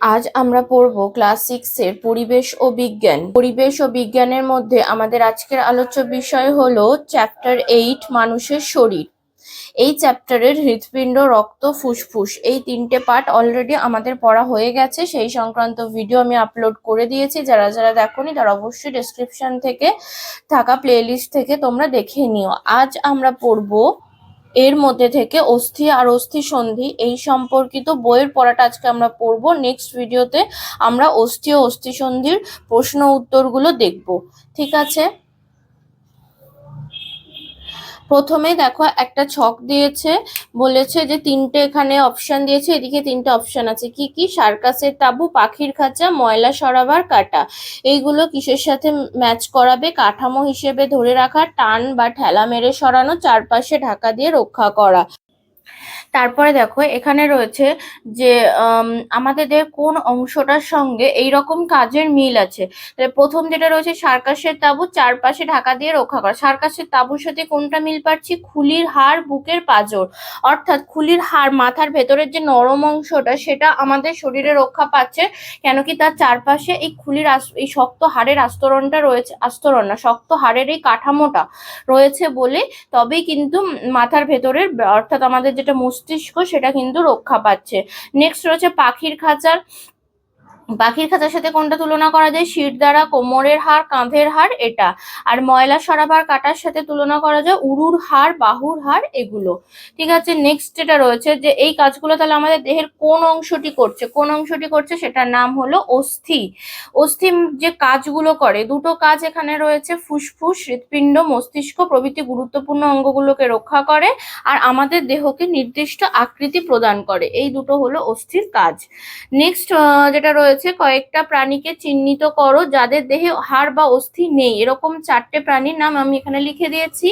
আজ আমরা পড়ব ক্লাস সিক্স এর পরিবেশ ও বিজ্ঞান। পরিবেশ ও বিজ্ঞানের মধ্যে আমাদের আজকের আলোচ্য বিষয় হল চ্যাপ্টার এইট, মানুষের শরীর। এই চ্যাপ্টারের হৃৎপিণ্ড, রক্ত, ফুসফুস এই তিনটে পার্ট অলরেডি আমাদের পড়া হয়ে গেছে। সেই সংক্রান্ত ভিডিও আমি আপলোড করে দিয়েছি। যারা যারা দেখোনি তারা অবশ্যই ডেসক্রিপশন থেকে থাকা প্লেলিস্ট থেকে তোমরা দেখে নিও। আজ আমরা পড়ব এর মধ্যে থেকে অস্থি আর অস্থি সন্ধি এই সম্পর্কিত বইয়ের পড়াটা আজকে আমরা পড়ব। নেক্সট ভিডিওতে আমরা অস্থি ও অস্থি সন্ধির প্রশ্ন উত্তরগুলো দেখব। ঠিক আছে? প্রথমে দেখো একটা ছক দিয়েছে, বলেছে যে তিনটে এখানে অপশন দিয়েছে, এদিকে তিনটে অপশন আছে। কি কি? সার্কাসের তাবু, পাখির খাঁচা, ময়লা সরাবার কাটা। এইগুলো কিসের সাথে ম্যাচ করাবে? কাঠামো হিসেবে ধরে রাখা, টান বা ঠেলা মেরে সরানো, চারপাশে ঢাকা দিয়ে রক্ষা করা। তারপরে দেখো এখানে রয়েছে যে আম, আমাদের কোন অংশটার সঙ্গে এই রকম কাজের মিল আছে। প্রথম যেটা রয়েছে সার্কাসের তাবু চারপাশে ঢাকা দিয়ে রক্ষা করা। সার্কাসের তাবুর সাথে কোনটা মিল পাচ্ছি? খুলির হাড় বুকের পাঁজর। অর্থাৎ খুলির হাড় মাথার ভেতরের যে নরম অংশটা সেটা আমাদের শরীরে রক্ষা পাচ্ছে কেন কি তার চারপাশে এই খুলির এই শক্ত হাড়ের আস্তরণটা রয়েছে আস্তরণ না শক্ত হাড়ের এই কাঠামোটা রয়েছে বলে তবেই কিন্তু মাথার ভেতরের অর্থাৎ আমাদের যেটা মস্তিষ্ক সেটা কিন্তু রক্ষা পাচ্ছে। নেক্সট রয়েছে পাখির খাঁচার পাখির খাঁচার সাথে কোনটা তুলনা করা যায়? শির দ্বারা, কোমরের হাড়, কাঁধের হাড়, এটা। আর ময়লা সরাবার কাটার সাথে তুলনা করা যায় উরুর হাড়, বাহুর হাড়, এগুলো। ঠিক আছে নেক্সট যেটা রয়েছে যে এই কাজগুলো তাহলে আমাদের দেহের কোন অংশটি করছে? কোন অংশটি করছে? সেটার নাম হলো অস্থি। অস্থি যে কাজগুলো করে, দুটো কাজ এখানে রয়েছে। ফুসফুস, হৃৎপিণ্ড, মস্তিষ্ক প্রভৃতি গুরুত্বপূর্ণ অঙ্গগুলোকে রক্ষা করে আর আমাদের দেহকে নির্দিষ্ট আকৃতি প্রদান করে। এই দুটো হলো অস্থির কাজ। নেক্সট যেটা রয়েছে কয়েকটা প্রাণীকে চিহ্নিত করো যাদের দেহে হাড় বা অস্থি নেই। এরকম চারটে প্রাণীর নাম আমি এখানে লিখে দিয়েছি।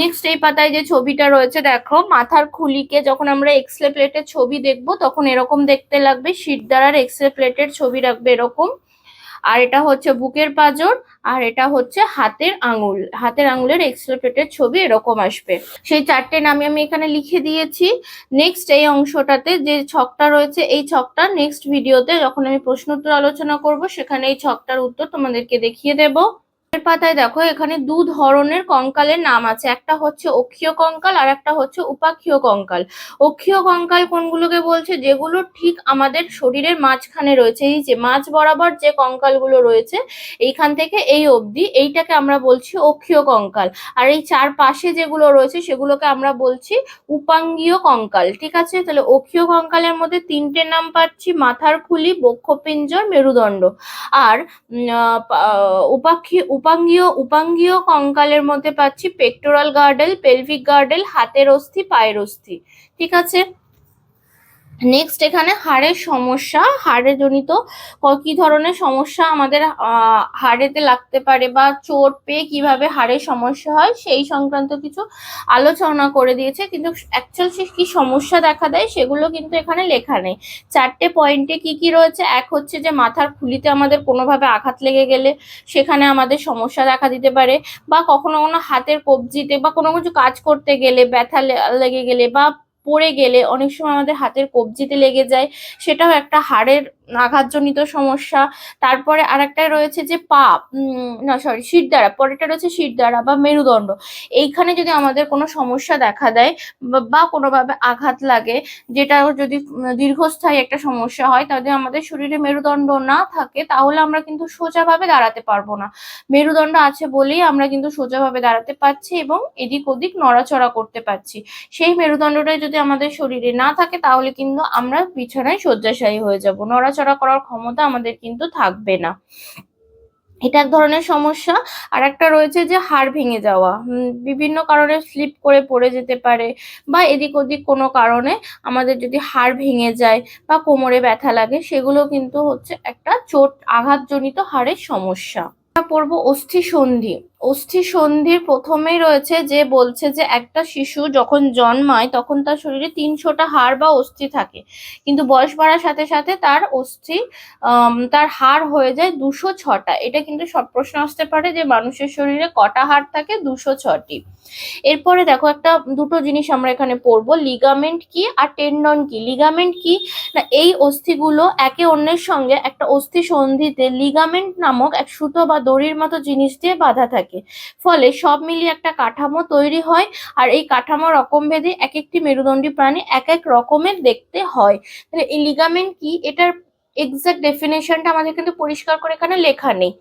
নেক্সট এই পাতায় যে ছবিটা রয়েছে, দেখো, মাথার খুলিকে যখন আমরা এক্সরে প্লেটের ছবি দেখব, তখন এরকম দেখতে লাগবে শীত দ্বারার এক্সরে প্লেটের ছবি রাখবে এরকম। আর এটা হচ্ছে বুকের পাঁজর, আর এটা হচ্ছে হাতের আঙুল। হাতের আঙুলের এক্স রে ছবি এরকম আসবে। সেই চারটে নামে আমি এখানে লিখে দিয়েছি। নেক্সট এই অংশটাতে যে ছকটা রয়েছে, এই ছকটা নেক্সট ভিডিওতে যখন আমি প্রশ্ন উত্তর আলোচনা করব, সেখানে এই ছকটার উত্তর তোমাদেরকে দেখিয়ে দেব। পাতায় দেখো, এখানে দু ধরনের কঙ্কালের নাম আছে। একটা হচ্ছে অক্ষীয় কঙ্কাল আর একটা হচ্ছে উপাক্ষীয় কঙ্কাল। অক্ষীয় কঙ্কাল কোনগুলোকে বলছে? যেগুলো ঠিক আমাদের শরীরের মাঝখানে রয়েছে। এই যে মাঝ বরাবর যে কঙ্কালগুলো রয়েছে, এইখান থেকে এই অবধি এইটাকে আমরা বলছি অক্ষীয় কঙ্কাল। আর এই চার পাশে যেগুলো রয়েছে, সেগুলোকে আমরা বলছি উপাঙ্গীয় কঙ্কাল। ঠিক আছে? তাহলে অক্ষীয় কঙ্কালের মধ্যে তিনটে নাম পাচ্ছি মাথার খুলি বক্ষপিঞ্জর, মেরুদণ্ড। আর উপাক্ষী উপাঙ্গীয় উপাঙ্গীয় কঙ্কালের মধ্যে পাচ্ছি পেক্টোরাল গার্ডেল পেলভিক গার্ডেল হাতের অস্থি, পায়ের অস্থি। ঠিক আছে? নেক্সট এখানে হাড়ের সমস্যা। হাড়ে জনিত ক- ধরনের সমস্যা আমাদের হাড়েতে লাগতে পারে বা চোট পেয়ে কীভাবে হাড়ের সমস্যা হয় সেই সংক্রান্ত কিছু আলোচনা করে দিয়েছে। কিন্তু অ্যাকচুয়াল সে কী সমস্যা দেখা দেয় সেগুলো কিন্তু এখানে লেখা নেই। চারটে পয়েন্টে কি কি রয়েছে? এক হচ্ছে যে মাথার খুলিতে আমাদের কোনোভাবে আঘাত লেগে গেলে সেখানে আমাদের সমস্যা দেখা দিতে পারে বা কখনো কখনো হাতের কবজিতে বা কোনো কিছু কাজ করতে গেলে ব্যথা লেগে গেলে বা পড়ে গেলে অনেক সময় আমাদের হাতের কবজিতে লেগে যায় সেটাও একটা হাড়ের আঘাতজনিত সমস্যা। তারপরে আরেকটা রয়েছে যে পা না সরি শির দ্বারা পরেরটা রয়েছে শির দ্বারা বা মেরুদণ্ড। এইখানে যদি আমাদের কোনো সমস্যা দেখা দেয় বা- বা কোনোভাবে আঘাত লাগে যেটা যদি দীর্ঘস্থায়ী একটা সমস্যা হয়, তাহলে আমাদের শরীরে মেরুদণ্ড না থাকে, তাহলে আমরা কিন্তু সোজাভাবে দাঁড়াতে পারব না। মেরুদণ্ড আছে বলেই আমরা কিন্তু সোজাভাবে দাঁড়াতে পারছি এবং এদিক ওদিক নড়াচড়া করতে পারছি। সেই মেরুদণ্ডটাই যদি আমাদের শরীরে না থাকে, তাহলে কিন্তু আমরা বিছানায় শয্যাশায়ী হয়ে যাব, নড়াচড়া করার ক্ষমতা আমাদের কিন্তু থাকবে না। এটা এক ধরনের সমস্যা। আর একটা রয়েছে যে হাড় ভেঙে যাওয়া। বিভিন্ন কারণে স্লিপ করে পড়ে যেতে পারে বা এদিক ওদিক কোনো কারণে আমাদের যদি হাড় ভেঙে যায় বা কোমরে ব্যথা লাগে, সেগুলো কিন্তু হচ্ছে একটা চোট আঘাতজনিত হাড়ের সমস্যা। পড়ব অস্থি সন্ধি অস্থি সন্ধির প্রথমেই রয়েছে যে বলছে যে একটা শিশু যখন জন্মায়, তখন তার শরীরে তিনশোটা হাড় বা অস্থি থাকে। কিন্তু বয়স বাড়ার সাথে সাথে তার অস্থি তার হাড় হয়ে যায় দুশো ছটা। এটা কিন্তু সব প্রশ্ন আসতে পারে যে মানুষের শরীরে কটা হাড় থাকে? দুশো ছটি। এরপরে দেখো একটা দুটো জিনিস আমরা এখানে পড়ব। লিগামেন্ট কি আর টেন্ডন কি? লিগামেন্ট কি? না, এই অস্থিগুলো একে অন্যের সঙ্গে একটা অস্থি সন্ধিতে লিগামেন্ট নামক এক সুতো বা দড়ির মতো জিনিস দিয়ে বাঁধা থাকে। ফলে সব মিলিয়ে একটা কাঠামো তৈরি হয় আর এই কাঠামো রকমভেদে এক একটি মেরুদণ্ডী প্রাণী এক এক রকমের দেখতে হয়। তাহলে এই লিগামেন্ট কি? এটার এক্সাক্ট ডেফিনেশনটা আমাদের কিন্তু পরিষ্কার করে এখানে লেখা নেই।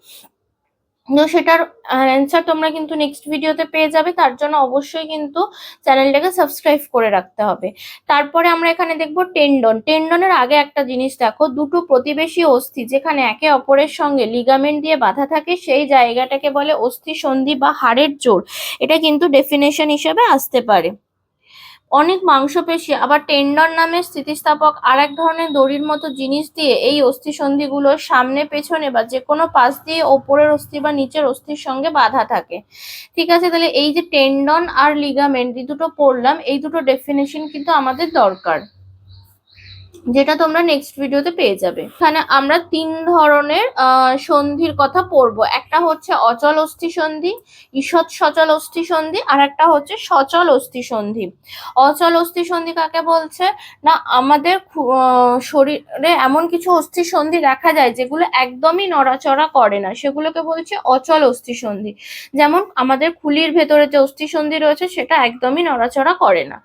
তো সেটার অ্যান্সার তোমরা কিন্তু নেক্সট ভিডিওতে পেয়ে যাবে। তার জন্য অবশ্যই কিন্তু চ্যানেলটাকে সাবস্ক্রাইব করে রাখতে হবে। তারপরে আমরা এখানে দেখব টেন্ডন টেন্ডনের আগে একটা জিনিস দেখো, দুটো প্রতিবেশী অস্থি যেখানে একে অপরের সঙ্গে লিগামেন্ট দিয়ে বাঁধা থাকে, সেই জায়গাটাকে বলে অস্থি সন্ধি বা হাড়ের জোর। এটা কিন্তু ডেফিনেশন হিসেবে আসতে পারে। অনেক মাংসপেশি, আবার টেন্ডন নামের স্থিতিস্থাপক আর এক ধরনের দড়ির মতো জিনিস দিয়ে এই অস্থিসন্ধিগুলো সামনে, পেছনে বা যে কোনো পাশ দিয়ে ওপরের অস্থি বা নিচের অস্থির সঙ্গে বাধা থাকে। ঠিক আছে, তাহলে এই যে টেন্ডন আর লিগামেন্ট এই দুটো পড়লাম, এই দুটো ডেফিনেশন কিন্তু আমাদের দরকার। যেটা তোমরা নেক্সট ভিডিওতে পেয়ে যাবে। এখানে আমরা তিন ধরনের সন্ধির কথা পড়ব। একটা হচ্ছে অচল অস্থি সন্ধি, ঈষৎ সচল অস্থি সন্ধি, আর একটা হচ্ছে সচল অস্থি সন্ধি। অচল অস্থি সন্ধি কাকে বলছে? না, আমাদের শরীরে এমন কিছু অস্থি সন্ধি দেখা যায় যেগুলো একদমই নড়াচড়া করে না। সেগুলোকে বলছে অচল অস্থি সন্ধি। যেমন আমাদের খুলির ভেতরে যে অস্থি সন্ধি রয়েছে, সেটা একদমই নড়াচড়া করে না।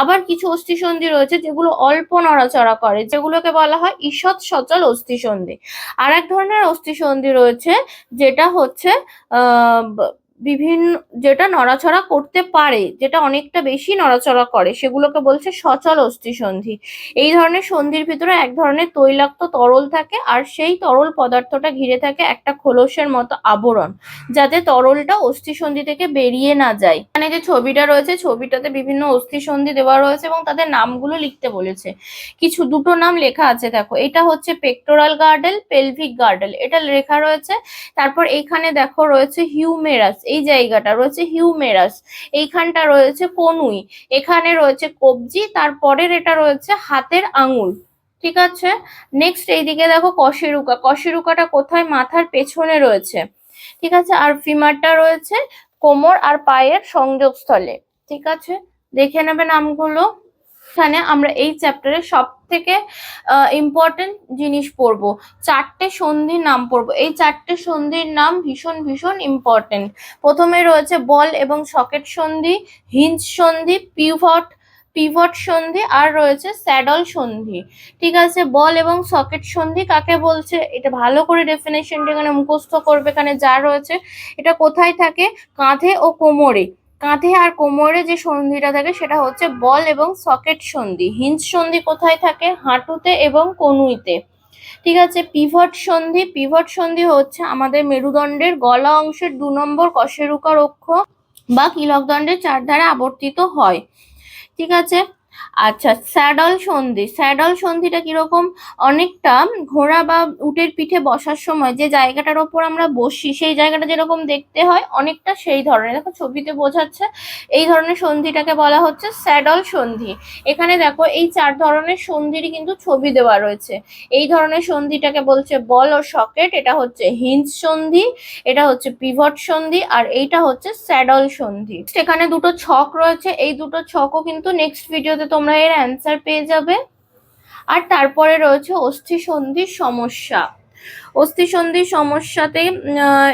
আবার কিছু অস্থি সন্ধি রয়েছে যেগুলো অল্প নড়াচড়া করে যেগুলোকে বলা হয় ঈষৎ সচল অস্থিসন্ধি। আর এক ধরনের অস্থিসন্ধি রয়েছে যেটা হচ্ছে বিভিন্ন, যেটা নড়াচড়া করতে পারে, যেটা অনেকটা বেশি নড়াচড়া করে, সেগুলোকে বলছে সচল অস্থি সন্ধি এই ধরনের সন্ধির ভিতরে এক ধরনের তৈলাক্ত তরল থাকে, আর সেই তরল পদার্থটা ঘিরে থাকে একটা খোলসের মতো আবরণ, যাতে তরলটা অস্থি সন্ধি থেকে বেরিয়ে না যায়। এখানে যে ছবিটা রয়েছে, ছবিটাতে বিভিন্ন অস্থি সন্ধি দেওয়া রয়েছে এবং তাদের নামগুলো লিখতে বলেছে। কিছু দুটো নাম লেখা আছে, দেখো। এটা হচ্ছে পেক্টোরাল গার্ডেল পেলভিক গার্ডেল এটা লেখা রয়েছে। তারপর এখানে দেখো রয়েছে হিউমেরাস এই জায়গাটা রয়েছে হিউমেরাস, এইখানটা রয়েছে কনুই, এখানে রয়েছে কবজি, তারপরের এটা রয়েছে হাতের আঙুল, ঠিক আছে? নেক্সট এইদিকে দেখো কশেরুকা, কশেরুকাটা কোথায়? মাথার পেছনে রয়েছে, ঠিক আছে? আর ফিমারটা রয়েছে কোমর আর পায়ের সংযোগস্থলে, ঠিক আছে? দেখে নেবে নামগুলো। এখানে আমরা এই চ্যাপ্টারে সব থেকে ইম্পর্টেন্ট জিনিস পড়ব। চারটে সন্ধির নাম পড়ব। এই চারটে সন্ধির নাম ভীষণ ভীষণ ইম্পর্টেন্ট প্রথমে রয়েছে বল এবং সকেট সন্ধি হিঞ্জ সন্ধি পিভট পিভট সন্ধি, আর রয়েছে স্যাডল সন্ধি। ঠিক আছে, বল এবং সকেট সন্ধি কাকে বলছে? এটা ভালো করে ডেফিনেশনটা এখানে মুখস্থ করবে এখানে যা রয়েছে। এটা কোথায় থাকে? কাঁধে ও কোমরে। কাঁধে আর কোমরে যে সন্ধিটা থাকে সেটা হচ্ছে বল এবং সকেট সন্ধি। হিঞ্জ সন্ধি কোথায় থাকে? হাঁটুতে এবং কনুইতে। ঠিক আছে, পিভট সন্ধি। পিভট সন্ধি হচ্ছে আমাদের মেরুদণ্ডের গলা অংশের দু নম্বর কশেরুকার অক্ষ বা কিলকদণ্ডের চারধারা আবর্তিত হয়। ঠিক আছে আচ্ছা স্যাডল সন্ধি। স্যাডল সন্ধিটা কীরকম? অনেকটা ঘোড়া বা উটের পিঠে বসার সময় যে জায়গাটার ওপর আমরা বসি, সেই জায়গাটা যেরকম দেখতে হয়, অনেকটা সেই ধরনের। দেখো, ছবিতে বোঝাচ্ছে, এই ধরনের সন্ধিটাকে বলা হচ্ছে স্যাডল সন্ধি। এখানে দেখো, এই চার ধরনের সন্ধিরই কিন্তু ছবি দেওয়া রয়েছে। এই ধরনের সন্ধিটাকে বলছে বল ও সকেট, এটা হচ্ছে হিঞ্জ সন্ধি, এটা হচ্ছে পিভট সন্ধি, আর এইটা হচ্ছে স্যাডল সন্ধি। এখানে দুটো ছক রয়েছে, এই দুটো ছকও কিন্তু নেক্সট ভিডিওতে তোমরা এর অ্যান্সার পেয়ে যাবে। আর তারপরে রয়েছে অস্থিসন্ধির সমস্যা। অস্থিসন্ধির সমস্যাতে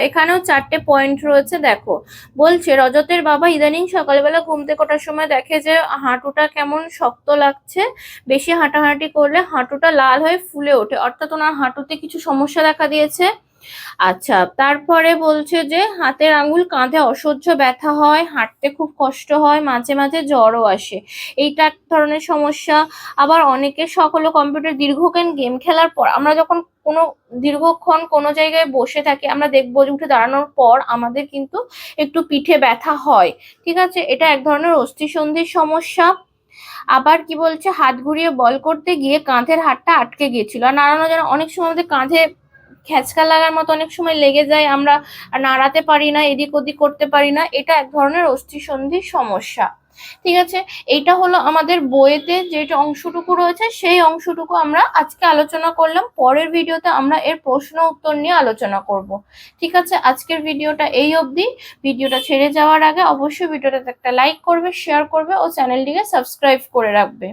এখানেও চারটে পয়েন্ট রয়েছে, দেখো। বলছে, রজতের বাবা ইদানিং সকালবেলা ঘুম থেকে ওঠার সময় দেখে যে হাঁটুটা কেমন শক্ত লাগছে। বেশি হাঁটাহাঁটি করলে হাঁটুটা লাল হয়ে ফুলে ওঠে। অর্থাৎ ওনার হাঁটুতে কিছু সমস্যা দেখা দিয়েছে। আচ্ছা তারপরে বলছে যে হাতের আঙ্গুল কাঁধে অসহ্য ব্যথা হয়, হাঁটতে খুব কষ্ট হয়, মাঝে মাঝে জ্বরও আসে। এইটা এক ধরনের সমস্যা। আবার অনেকে সকল কম্পিউটার দীর্ঘক্ষণ গেম খেলার পর, আমরা যখন কোনো দীর্ঘক্ষণ কোনো জায়গায় বসে থাকি, আমরা দেখব যে উঠে দাঁড়ানোর পর আমাদের কিন্তু একটু পিঠে ব্যথা হয়। ঠিক আছে? এটা এক ধরনের অস্থিসন্ধির সমস্যা। আবার কি বলছে? হাত ঘুরিয়ে বল করতে গিয়ে কাঁধের হাতটা আটকে গিয়েছিল। আর নাড়ানো যেন অনেক সময় আমাদের কাঁধে খেঁচকা লাগার মতো অনেক সময় লেগে যায়, আমরা নাড়াতে পারি না, এদিক ওদিক করতে পারি না, এটা এক ধরনের অস্থিসন্ধির সমস্যা। ঠিক আছে? এইটা হলো আমাদের বইয়েতে যেটা অংশটুকু রয়েছে, সেই অংশটুকু আমরা আজকে আলোচনা করলাম, পরের ভিডিওতে আমরা এর প্রশ্ন উত্তর নিয়ে আলোচনা করব। ঠিক আছে? আজকের ভিডিওটা এই অবধি। ভিডিওটা ছেড়ে যাওয়ার আগে অবশ্যই ভিডিওটাতে একটা লাইক করবে, শেয়ার করবে ও চ্যানেলটিকে সাবস্ক্রাইব করে রাখবে।